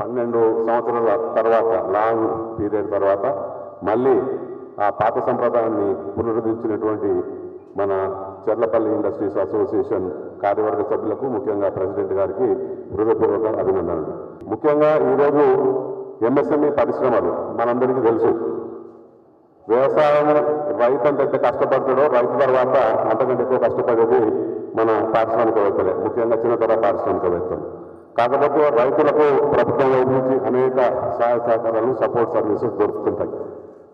పన్నెండు సంవత్సరాల తర్వాత లాంగ్ పీరియడ్ తర్వాత మళ్ళీ ఆ పాత సంప్రదాయాన్ని పునరుద్ధరించినటువంటి మన చెర్లపల్లి ఇండస్ట్రీస్ అసోసియేషన్ కార్యవర్గ సభ్యులకు ముఖ్యంగా ప్రెసిడెంట్ గారికి హృదయపూర్వక అభినందనలు. ముఖ్యంగా ఈరోజు ఎంఎస్ఎంఈ పరిశ్రమలు మనందరికీ తెలుసు. వ్యవసాయం రైతు అంటే ఎంత కష్టపడతాడో రైతు తర్వాత అంతకంటే ఎక్కువ కష్టపడేది మన పారిశ్రామికవేత్తలే ముఖ్యంగా చిన్నతర పారిశ్రామికవేత్తలు. కాకపోతే రైతులకు ప్రభుత్వం వైపు నుంచి అనేక సహాయ సహకారాలు సపోర్ట్ సర్వీసెస్ దొరుకుతుంటాయి.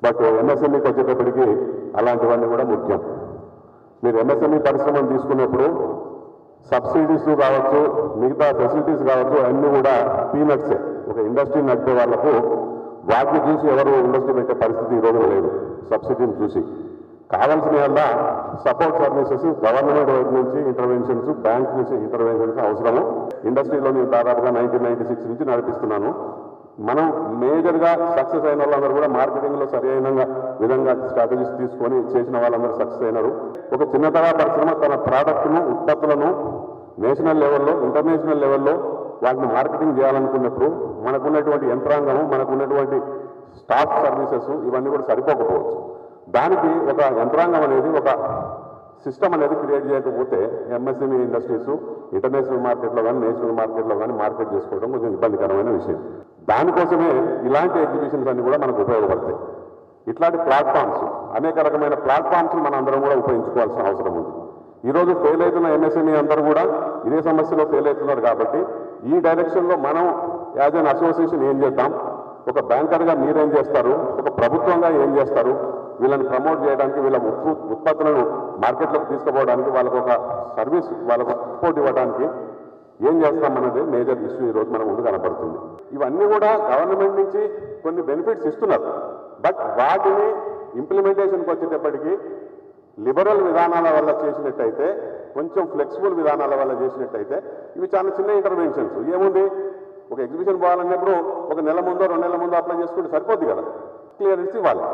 బట్ ఎంఎస్ఎంఈకి వచ్చేటప్పటికి అలాంటివన్నీ కూడా ముఖ్యం. మీరు ఎంఎస్ఎంఈ పరిశ్రమను తీసుకున్నప్పుడు సబ్సిడీస్ కావచ్చు మిగతా ఫెసిలిటీస్ కావచ్చు అన్నీ కూడా పీనట్సే ఒక ఇండస్ట్రీ నడిపే వాళ్ళకు వాటిని చూసి ఎవరు ఇండస్ట్రీ పెట్టే పరిస్థితి ఈరోజు లేదు. సబ్సిడీని చూసి. కావాల్సిన వల్ల సపోర్ట్ సర్వీసెస్ గవర్నమెంట్ వైపు నుంచి ఇంటర్వెన్షన్స్ బ్యాంక్ నుంచి ఇంటర్వెన్షన్స్ అవసరము. ఇండస్ట్రీలో నేను దాదాపుగా నైన్టీన్ నైన్టీ సిక్స్ నుంచి నడిపిస్తున్నాను. మనం మేజర్గా సక్సెస్ అయిన వాళ్ళందరూ కూడా మార్కెటింగ్లో సరి అయిన విధంగా స్ట్రాటజీస్ తీసుకొని చేసిన వాళ్ళందరూ సక్సెస్ అయినారు. ఒక చిన్నతర పరిశ్రమ తన ప్రోడక్ట్ను ఉత్పత్తులను నేషనల్ లెవెల్లో ఇంటర్నేషనల్ లెవెల్లో వాటిని మార్కెటింగ్ చేయాలనుకున్నప్పుడు మనకున్నటువంటి యంత్రాంగము మనకున్నటువంటి స్టాఫ్ సర్వీసెస్ ఇవన్నీ కూడా సరిపోకపోవచ్చు. దానికి ఒక యంత్రాంగం అనేది ఒక సిస్టమ్ అనేది క్రియేట్ చేయకపోతే ఎంఎస్ఎంఈ ఇండస్ట్రీస్ ఇంటర్నేషనల్ మార్కెట్లో కానీ నేషనల్ మార్కెట్లో కానీ మార్కెట్ చేసుకోవడం కొంచెం ఇబ్బందికరమైన విషయం. దానికోసమే ఇలాంటి ఎగ్జిబిషన్స్ అన్ని కూడా మనకు ఉపయోగపడతాయి. ఇట్లాంటి ప్లాట్ఫామ్స్ అనేక రకమైన ప్లాట్ఫామ్స్ మనం అందరం కూడా ఉపయోగించుకోవాల్సిన అవసరం ఉంది. ఈరోజు ఫెయిల్ అవుతున్న ఎంఎస్ఎంఈ అందరూ కూడా ఇదే సమస్యలో ఫెయిల్ అవుతున్నారు కాబట్టి ఈ డైరెక్షన్లో మనం యాజ్ అన్ అసోసియేషన్ ఏం చేద్దాం? ఒక బ్యాంకర్గా మీరేం చేస్తారు? ఒక ప్రభుత్వంగా ఏం చేస్తారు? వీళ్ళని ప్రమోట్ చేయడానికి వీళ్ళ ఉత్పత్తులను మార్కెట్లోకి తీసుకుపోవడానికి వాళ్ళకు ఒక సర్వీస్ వాళ్ళకు సపోర్ట్ ఇవ్వడానికి ఏం చేస్తామన్నది మేజర్ ఇష్యూ ఈరోజు మన ముందు కనపడుతుంది. ఇవన్నీ కూడా గవర్నమెంట్ నుంచి కొన్ని బెనిఫిట్స్ ఇస్తున్నారు. బట్ వాటిని ఇంప్లిమెంటేషన్కి వచ్చేటప్పటికీ లిబరల్ విధానాల వల్ల చేసినట్టయితే కొంచెం ఫ్లెక్సిబుల్ విధానాల వల్ల చేసినట్టయితే ఇవి చాలా చిన్న ఇంటర్వెన్షన్స్ ఏముంది? ఒక ఎగ్జిబిషన్ పోవాలన్నప్పుడు ఒక నెల ముందో రెండు నెలల ముందో అప్లై చేసుకుంటే సరిపోద్ది కదా. క్లియరెన్స్ ఇవ్వాలి.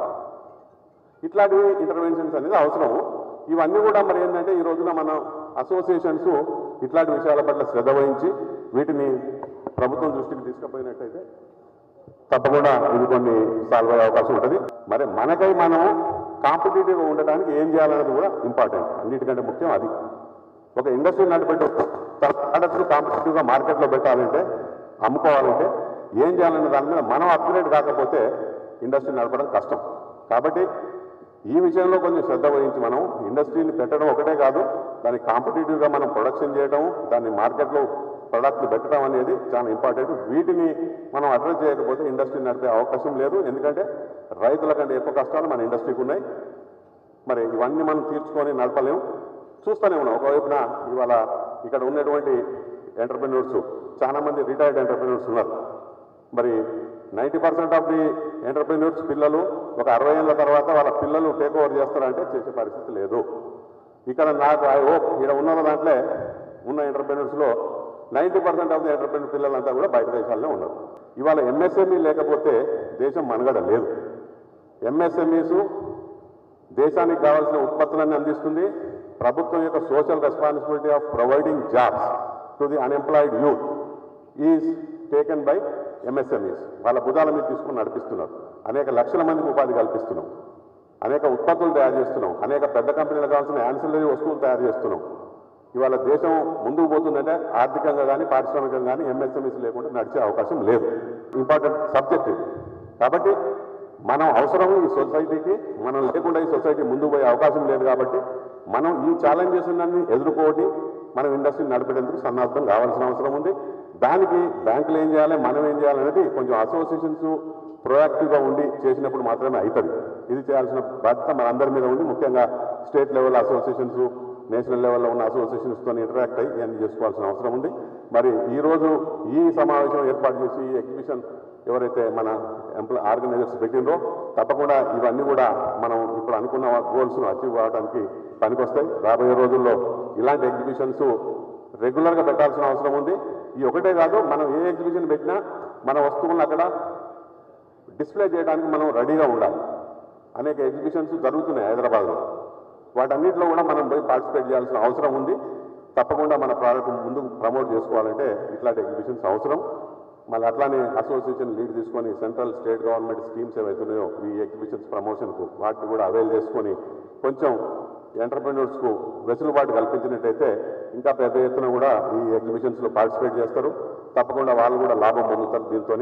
ఇట్లాంటివి ఇంటర్వెన్షన్స్ అనేది అవసరం ఇవన్నీ కూడా మరి ఏంటంటే ఈ రోజున మన అసోసియేషన్స్ ఇట్లాంటి విషయాల పట్ల శ్రద్ధ వహించి వీటిని ప్రభుత్వం దృష్టికి తీసుకుపోయినట్టయితే తప్పకుండా ఇది కొన్ని సాల్వ్ అయ్యే అవకాశం ఉంటుంది. మరి మనకై మనం కాంపిటేటివ్గా ఉండడానికి ఏం చేయాలనేది కూడా ఇంపార్టెంట్ అన్నిటికంటే ముఖ్యం అది. ఒక ఇండస్ట్రీ నడిపెట్టు తన కాంపిటేటివ్గా మార్కెట్లో పెట్టాలంటే అమ్ముకోవాలంటే ఏం చేయాలనే దాని మీద మనం అప్గ్రేడ్ కాకపోతే ఇండస్ట్రీ నడపడం కష్టం. కాబట్టి ఈ విషయంలో కొంచెం శ్రద్ధ వహించి మనం ఇండస్ట్రీని పెట్టడం ఒకటే కాదు దాన్ని కాంపిటేటివ్గా మనం ప్రొడక్షన్ చేయడం దాన్ని మార్కెట్లో ప్రొడక్ట్లు పెట్టడం అనేది చాలా ఇంపార్టెంట్. వీటిని మనం అడ్రస్ చేయకపోతే ఇండస్ట్రీ నడిపే అవకాశం లేదు. ఎందుకంటే రైతుల కంటే ఎక్కువ కష్టాలు మన ఇండస్ట్రీకి ఉన్నాయి. మరి ఇవన్నీ మనం తీర్చుకొని నడపలేము చూస్తూనే ఉన్నాం. ఒకవైపున ఇవాళ ఇక్కడ ఉన్నటువంటి ఎంటర్ప్రెన్యూర్స్ చాలా మంది రిటైర్డ్ ఎంటర్ప్రెన్యూర్స్ ఉన్నారు. మరి ninety percent of the entrepreneurs పిల్లలు ఒక అరవై ఏళ్ళ తర్వాత వాళ్ళ పిల్లలు టేక్ ఓవర్ చేస్తారంటే చేసే పరిస్థితి లేదు. ఇక్కడ నాకు ఐ హోప్ ఇక్కడ ఉన్న దాంట్లో ఉన్న ఎంటర్ప్రెన్యూర్స్లో ninety percent of the entrepreneur పిల్లలంతా కూడా బయట దేశాల్లో ఉన్నారు. ఇవాళ ఎంఎస్ఎంఈ లేకపోతే దేశం మనుగడ లేదు. ఎంఎస్ఎంఈస్ దేశానికి కావాల్సిన ఉత్పత్తులన్నీ అందిస్తుంది. ప్రభుత్వం యొక్క social responsibility of providing jobs to the unemployed youth is taken by MSMEs వాళ్ళ భుజాల మీద తీసుకుని నడిపిస్తున్నారు అనేక లక్షల మందికి ఉపాధి కల్పిస్తున్నాం. అనేక ఉత్పత్తులు తయారు చేస్తున్నాం. అనేక పెద్ద కంపెనీలకు కావాల్సిన యాన్సిలరీ వస్తువులు తయారు చేస్తున్నాం. ఇవాళ దేశం ముందుకు పోతుందంటే ఆర్థికంగా కానీ పారిశ్రామికంగా కానీ ఎంఎస్ఎంఈస్ లేకుండా నడిచే అవకాశం లేదు. ఇంపార్టెంట్ సబ్జెక్ట్ ఇది. కాబట్టి మనం అవసరం ఈ సొసైటీకి మనం లేకుండా ఈ సొసైటీ ముందుకు పోయే అవకాశం లేదు కాబట్టి మనం ఈ ఛాలెంజెస్ అన్ని ఎదుర్కోటి మనం ఇండస్ట్రీని నడిపేందుకు సన్నద్ధం కావాల్సిన అవసరం ఉంది. దానికి బ్యాంకులు ఏం చేయాలి మనం ఏం చేయాలి అనేది కొంచెం అసోసియేషన్స్ ప్రొయాక్టివ్గా ఉండి చేసినప్పుడు మాత్రమే అవుతుంది ఇది చేయాల్సిన బాధ్యత మనందరి మీద ఉంది. ముఖ్యంగా స్టేట్ లెవెల్ అసోసియేషన్స్ నేషనల్ లెవెల్లో ఉన్న అసోసియేషన్స్తో ఇంటరాక్ట్ అయ్యి ఇవన్నీ చేసుకోవాల్సిన అవసరం ఉంది. మరి ఈ రోజు ఈ సమావేశం ఏర్పాటు చేసి ఈ ఎగ్జిబిషన్ ఎవరైతే మన ఎంప్లాయ్ ఆర్గనైజర్స్ పెట్టినరో తప్పకుండా ఇవన్నీ కూడా మనం ఇప్పుడు అనుకున్న గోల్స్ను అచీవ్ కావడానికి పనికొస్తాయి. రాబోయే రోజుల్లో ఇలాంటి ఎగ్జిబిషన్స్ రెగ్యులర్గా పెట్టాల్సిన అవసరం ఉంది. ఈ ఒకటే కాదు మనం ఏ ఎగ్జిబిషన్ పెట్టినా మన వస్తువులను అక్కడ డిస్ప్లే చేయడానికి మనం రెడీగా ఉండాలి. అనేక ఎగ్జిబిషన్స్ జరుగుతున్నాయి హైదరాబాద్లో. వాటన్నిటిలో కూడా మనం పోయి పార్టిసిపేట్ చేయాల్సిన అవసరం ఉంది. తప్పకుండా మన ప్రోడక్ట్ ముందుకు ప్రమోట్ చేసుకోవాలంటే ఇట్లాంటి ఎగ్జిబిషన్స్ అవసరం. మళ్ళీ అట్లానే అసోసియేషన్ లీడ్ తీసుకొని సెంట్రల్ స్టేట్ గవర్నమెంట్ స్కీమ్స్ ఏవైతున్నాయో ఈ ఎగ్జిబిషన్స్ ప్రమోషన్కు వాటిని కూడా అవైల్ చేసుకొని కొంచెం ఎంటర్ప్రెన్యూర్స్కు వెసులుబాటు కల్పించినట్టయితే ఇంకా పెద్ద ఎత్తున కూడా ఈ ఎగ్జిబిషన్స్లో పార్టిసిపేట్ చేస్తారు. తప్పకుండా వాళ్ళు కూడా లాభం పొందుతారు దీంతో